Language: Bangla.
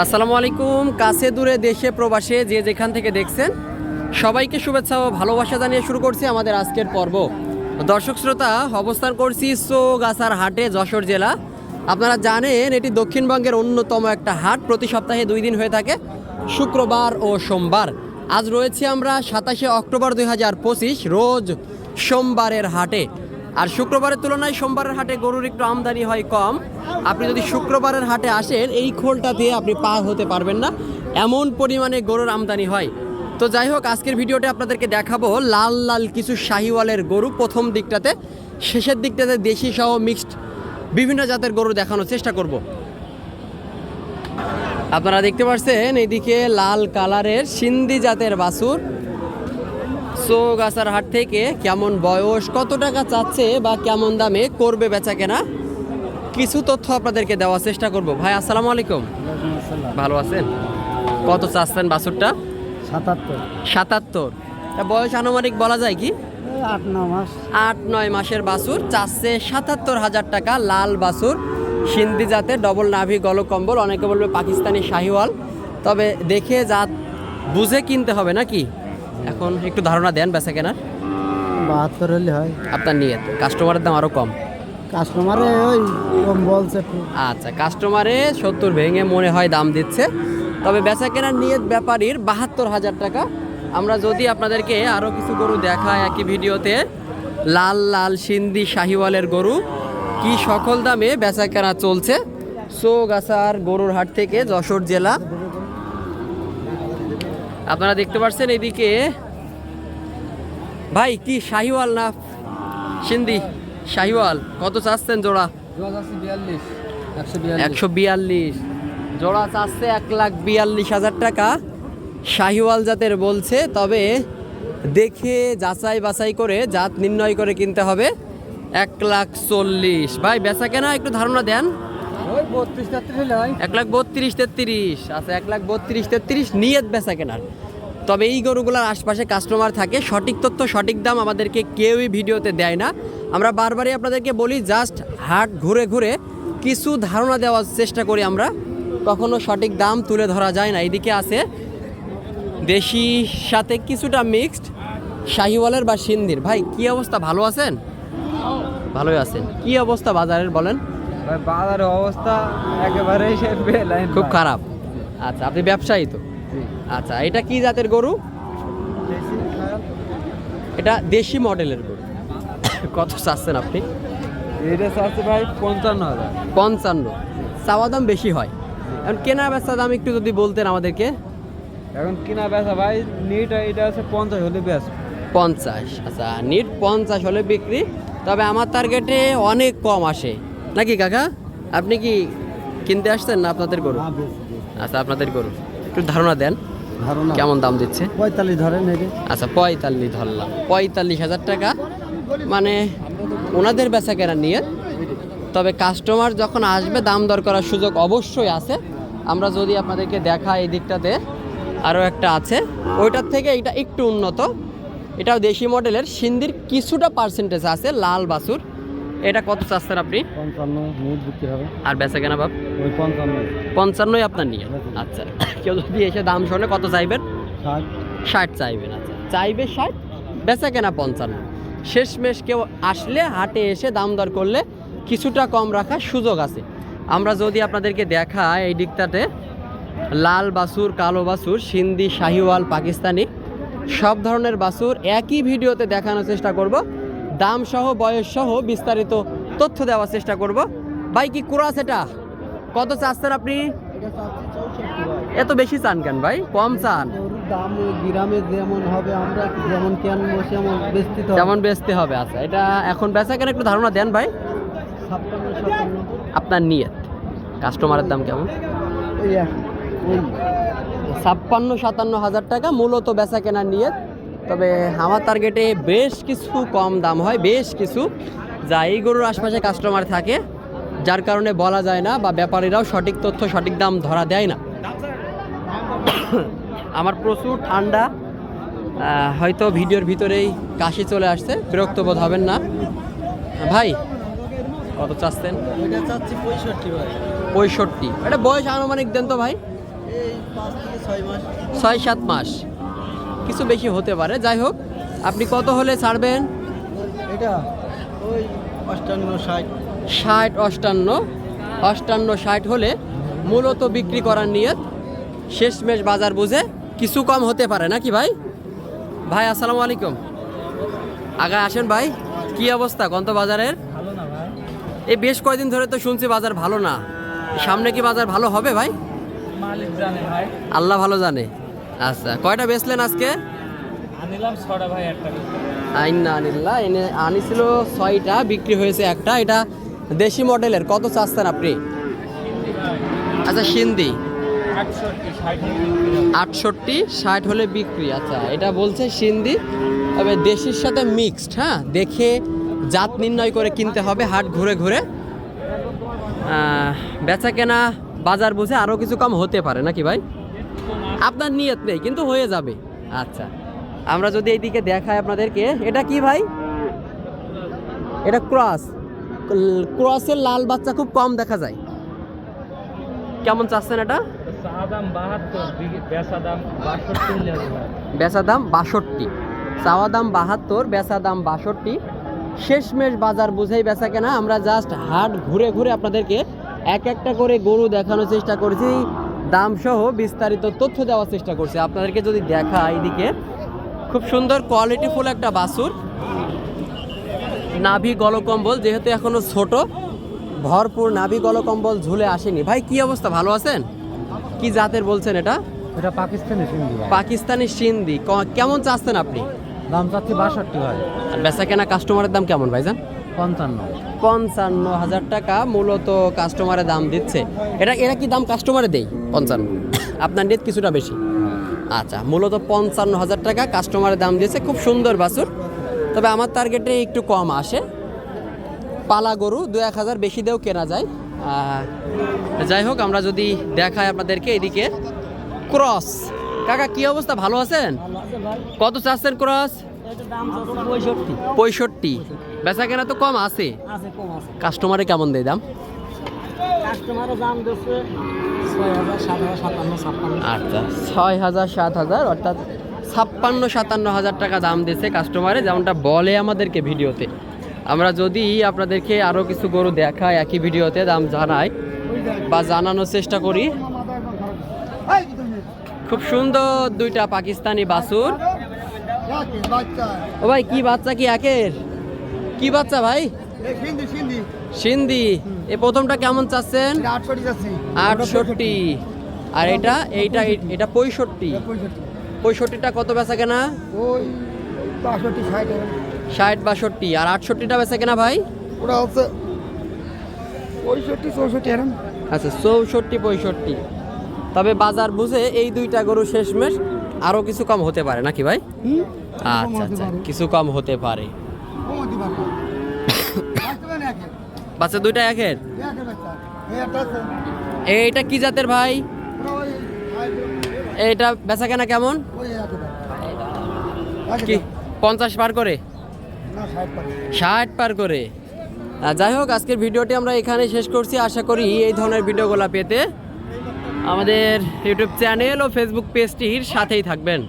আসসালামু আলাইকুম। কাছে দূরে দেশে প্রবাসে যে যেখান থেকে দেখছেন, সবাইকে শুভেচ্ছা ও ভালোবাসা জানিয়ে শুরু করছি আমাদের আজকের পর্ব। দর্শক শ্রোতা, অবস্থান করছি সোগাছার হাটে, যশোর জেলা। আপনারা জানেন, এটি দক্ষিণবঙ্গের অন্যতম একটা হাট। প্রতি সপ্তাহে দুই দিন হয়ে থাকে, শুক্রবার ও সোমবার। আজ রয়েছে আমরা সাতাশে অক্টোবর দুই হাজার পঁচিশ, রোজ সোমবারের হাটে। আর শুক্রবারের তুলনায় সোমবারের হাটে গরুর একটু আমদানি হয় কম। আপনি যদি শুক্রবারের হাটে আসেন, এই খোলটা দিয়ে আপনি পার হতে পারবেন না। এমন পরিমাণে গরুর আমদানি হয়। তো যাই হোক, আজকের ভিডিওতে আপনাদেরকে দেখাবো লাল লাল কিছু শাহিওয়ালের গরু প্রথম দিকটাতে। শেষের দিকটাতে দেশি সহ মিক্সড বিভিন্ন জাতের গরু দেখানোর চেষ্টা করব। আপনারা দেখতে পাচ্ছেন এইদিকে লাল কালারের সিন্ধি জাতের বাছুর। সোগাছার হাট থেকে কেমন বয়স কত টাকা চাচ্ছে বা কেমন দামে করবে বেচা কেনা কিছু তথ্য আপনাদেরকে দেওয়ার চেষ্টা করব। ভাই আসসালামু আলাইকুম। ভালো আছেন? কত চাচ্ছেন বাছুরটা? সাতাত্তর। সাতাত্তর। বয়স আনুমানিক বলা যায় কি? আট ন মাস। আট নয় মাসের বাছুর চাচ্ছে সাতাত্তর হাজার টাকা লাল বাছুর সিন্ধি জাতের ডবল নাভি গলকম্বল অনেকে বলবে পাকিস্তানি শাহিওয়াল। তবে দেখে জাত বুঝে কিনতে হবে নাকি? এখন একটু ধারণা দেন বেচা কেনার বাহাত্তর হলে হয়। আপনার নিয়ে কাস্টমারের দাম আরও কম? কাস্টমারে ওই কম বলছে আচ্ছা কাস্টমারে সত্তর ভেঙে মনে হয় দাম দিচ্ছে। তবে বেচা কেনার নিয়ত ব্যাপারীর বাহাত্তর হাজার টাকা। আমরা যদি আপনাদেরকে আরও কিছু গরু দেখাই একই ভিডিওতে লাল লাল সিন্ধি শাহিওয়ালের গরু কি সকল দামে বেচা কেনা চলছে? সোগাছার গরুর হাট থেকে যশোর জেলা আপনারা দেখতে পাচ্ছেন এদিকে ভাই, কি শাহিওয়াল না সিন্ধি? শাহিওয়াল, কত চাচ্ছেন জোড়া? একশো বিয়াল্লিশ। জোড়া চাচ্ছে এক লাখ বিয়াল্লিশ হাজার টাকা। শাহিওয়াল জাতের বলছে, তবে দেখে যাচাই বাছাই করে, জাত নির্ণয় করে কিনতে হবে। এক লাখ চল্লিশ। ভাই, বেচা কেনা একটু ধারণা দেন। এক লাখ বত্রিশ আচ্ছা এক লাখ বত্রিশ তেত্রিশ নিয়ত তবে এই গরুগুলোর আশপাশে কাস্টমার থাকে। সঠিক তথ্য, সঠিক দাম আমাদেরকে কেউই ভিডিওতে দেয় না। আমরা বারবারই আপনাদেরকে বলি জাস্ট হাট ঘুরে ঘুরে কিছু ধারণা দেওয়ার চেষ্টা করি আমরা। কখনো সঠিক দাম তুলে ধরা যায় না। এদিকে আছে দেশি সাথে কিছুটা মিক্সড শাহিওয়ালের বা সিন্দির। ভাই, কি অবস্থা? ভালো আছেন? ভালোই আছেন। কি অবস্থা বাজারের বলেন? বাজারের অবস্থা একেবারে সে বেলাইন খুব খারাপ। আচ্ছা আপনি ব্যবসায়ী তো? আচ্ছা এটা কি জাতের গরু? এটা দেশি মডেলের গরু। কত চাচ্ছেন আপনি? এটা চাচ্ছে ভাই পঞ্চান্ন হাজার। পঞ্চান্ন। চাওয়া দাম বেশি হয়। এখন কেনা বেচা দাম একটু যদি বলতেন আমাদেরকে। এখন কিনা বেচা ভাই নিট এটা আছে পঞ্চাশ হলে বেশ পঞ্চাশ। আচ্ছা নিট পঞ্চাশ হলে বিক্রি। তবে আমার টার্গেটে অনেক কম আসে। নাকি কাকা? আপনি কি কিনতে আসছেন না আপনাদের গরু? আচ্ছা আপনাদের গরু। একটু ধারণা দেন। কেমন দাম দিচ্ছে? পঁয়তাল্লিশ ধরেন আচ্ছা পঁয়তাল্লিশ ধরলাম। পঁয়তাল্লিশ হাজার টাকা। মানে ওনাদের বেচা কেনা নিয়ে। তবে কাস্টমার যখন আসবে দাম দর করার সুযোগ অবশ্যই আছে। আমরা যদি আপনাদেরকে দেখা এই দিকটাতে আরও একটা আছে। ওইটার থেকে এটা একটু উন্নত। এটাও দেশি মডেলের সিন্দির কিছুটা পার্সেন্টেজ আছে লাল বাসুর এটা কত চাচ্ছেন আপনি? পঞ্চান্ন বিক্রি হবে। আর বেচা কেনা বাপ? ওই পঞ্চান্ন। পঞ্চান্নই আপনার নিয়ে আচ্ছা। কেউ যদি এসে দাম শোনে কত চাইবেন? ষাট। ষাট চাইবেন আচ্ছা। চাইবে ষাট বেচা কেনা পঞ্চান্ন। শেষমেশ কেউ আসলে হাটে এসে দাম দর করলে কিছুটা কম রাখার সুযোগ আছে। আমরা যদি আপনাদেরকে দেখা এই দিকটাতে লাল বাসুর কালো বাসুর সিন্ধি শাহিওয়াল পাকিস্তানি সব ধরনের বাসুর একই ভিডিওতে দেখানোর চেষ্টা করব। দাম সহ বয়স সহ বিস্তারিত তথ্য দেওয়ার চেষ্টা করব। ভাই কি কুরাস এটা? কত চাচ্ছেন আপনি? এত বেশি চান কেন ভাই? কম চান। দাম গ্রামে যেমন হবে আমরা যেমন কেন বসে এমন বেচতে তো যেমন বেচতে হবে আচ্ছা এটা এখন বেচা কেন একটু ধারণা দেন ভাই। আপনার নিয়ত কাস্টমারের দাম কেমন? ছাপ্পান্ন সাতান্ন হাজার টাকা মূলত বেচা কেনার নিয়ত। তবে আমার টার্গেটে বেশ কিছু কম দাম হয় বেশ কিছু যা এই গরুর আশপাশে কাস্টমার থাকে যার কারণে বলা যায় না বা ব্যাপারীরাও সঠিক তথ্য সঠিক দাম ধরা দেয় না। আমার প্রচুর ঠান্ডা হয়তো ভিডিওর ভিতরেই কাশি চলে আসছে বিরক্ত বোধ হবেন না। ভাই কত চাচ্ছেন? পঁয়ষট্টি এটা বয়স আনুমানিক দেন তো ভাই? ছয় সাত মাস। কিছু বেশি হতে পারে। যাই হোক আপনি কত হলে ছাড়বেন? এটা ওই অষ্টান্ন ষাট। ষাট অষ্টান্ন। অষ্টান্ন ষাট হলে মূলত বিক্রি করার নিয়ত। শেষমেশ বাজার বুঝে কিছু কম হতে পারে নাকি ভাই? ভাই আসসালামু আলাইকুম। আগায় আসেন ভাই কি অবস্থা গন্ত বাজারের এই বেশ কয়দিন ধরে তো শুনছি বাজার ভালো না। সামনে কি বাজার ভালো হবে ভাই। আল্লাহ ভালো জানে। আচ্ছা কয়টা বেচলেন আজকে? আনিলাম ছটা ভাই একটা আইনা আনিল্লা এনে আনিছিল ছয়টা বিক্রি হয়েছে একটা। এটা দেশি মডেলের কত চাচ্ছেন আপনি? আচ্ছা সিন্ধি। আটষট্টি ষাট হলে বিক্রি আচ্ছা। এটা বলছে সিন্ধি তবে দেশির সাথে মিক্সড হ্যাঁ? দেখে জাত নির্ণয় করে কিনতে হবে হাট ঘুরে ঘুরে। বেচা কেনা বাজার বুঝে আরও কিছু কম হতে পারে নাকি ভাই? আপনার নিয়ত নেই, কিন্তু হয়ে যাবে। আচ্ছা আমরা যদি এইদিকে দেখাই আপনাদেরকে, এটা কি ভাই? এটা ক্রস। ক্রসের লাল বাচ্চা খুব কম দেখা যায়। কেমন চাচ্ছেন এটা? বেচা দাম বাষট্টি। চাওয়া দাম বাহাত্তর, বেচা দাম বাষট্টি। শেষমেশ বাজার বুঝেই বেচা কেনা। আমরা জাস্ট হাট ঘুরে ঘুরে আপনাদেরকে এক একটা করে গরু দেখানোর চেষ্টা করছি। দাম সহ বিস্তারিত তথ্য দেওয়ার চেষ্টা করছি। আপনাদেরকে যদি দেখা এইদিকে খুব সুন্দর কোয়ালিটিফুল একটা বাছুর নাভি গলকম্বল যেহেতু এখনও ছোট ভরপুর নাভি গলকম্বল ঝুলে আসেনি। ভাই কি অবস্থা? ভালো আছেন? কি জাতের বলছেন এটা? এটা পাকিস্তানি সিন্ধি পাকিস্তানি সিন্ধি। কেমন চাচ্ছেন আপনি? দাম চাচ্ছি বাষট্টি ভাই। আর বেচা কেনা কাস্টমারের দাম কেমন ভাইজান? পঞ্চান্ন। পঞ্চান্ন হাজার টাকা মূলত কাস্টমারে দাম দিচ্ছে। এটা এরা কি দাম কাস্টমারে দেই পঞ্চান্ন। আপনার নেট কিছুটা বেশি। আচ্ছা মূলত পঞ্চান্ন হাজার টাকা কাস্টমারে দাম দিয়েছে। খুব সুন্দর বাছুর। তবে আমার টার্গেটে একটু কম আসে। পালা গরু দু এক হাজার বেশি দিয়েও কেনা যায়। যাই হোক আমরা যদি দেখাই আপনাদেরকে এদিকে। ক্রস। কাকা কি অবস্থা? ভালো আছেন? কত চাচ্ছেন ক্রস? পঁয়ষট্টি। বেচা কেনা তো কম আছে। কাস্টমারে কেমন দেয় দাম? কাস্টমারের দাম দিচ্ছে ছয় হাজার সাত হাজার আচ্ছা ছয় হাজার সাত হাজার অর্থাৎ ছাপ্পান্ন সাতান্ন হাজার টাকা দাম দিয়েছে কাস্টমারে যেমনটা বলে আমাদেরকে ভিডিওতে। আমরা যদি আপনাদেরকে আরও কিছু গরু দেখাই একই ভিডিওতে দাম জানাই বা জানানোর চেষ্টা করি। খুব সুন্দর দুইটা পাকিস্তানি বাছুর। ও ভাই কি বাচ্চা কি একের? কি বাচ্চা ভাই? সিন্ধি এ প্রথমটা কেমন চাচ্ছেন? আটষট্টি আর এটা এইটা এটা পঁয়ষট্টি। পঁয়ষট্টিটা কত বেচা কেনা? ষাট। ষাট বাষট্টি। আর আটষট্টিটা বেচা কেনা ভাই? ওটা হচ্ছে পঁয়ষট্টি চৌষট্টি আচ্ছা চৌষট্টি পঁয়ষট্টি। তবে বাজার বুঝে এই দুইটা গরু শেষমেশ আরও কিছু কম হতে পারে নাকি ভাই? আচ্ছা আচ্ছা কিছু কম হতে পারে। বাচ্চা দুইটা একের এইটা কি জাতের ভাই? এইটা বেচা কেনা কেমন? কি? পঞ্চাশ পার করে? ষাট পার। করে। যাই হোক আজকের ভিডিওটি আমরা এখানে শেষ করছি। আশা করি এই ধরনের ভিডিওগুলো পেতে আমাদের ইউটিউব চ্যানেল ও ফেসবুক পেজটির সাথেই থাকবেন।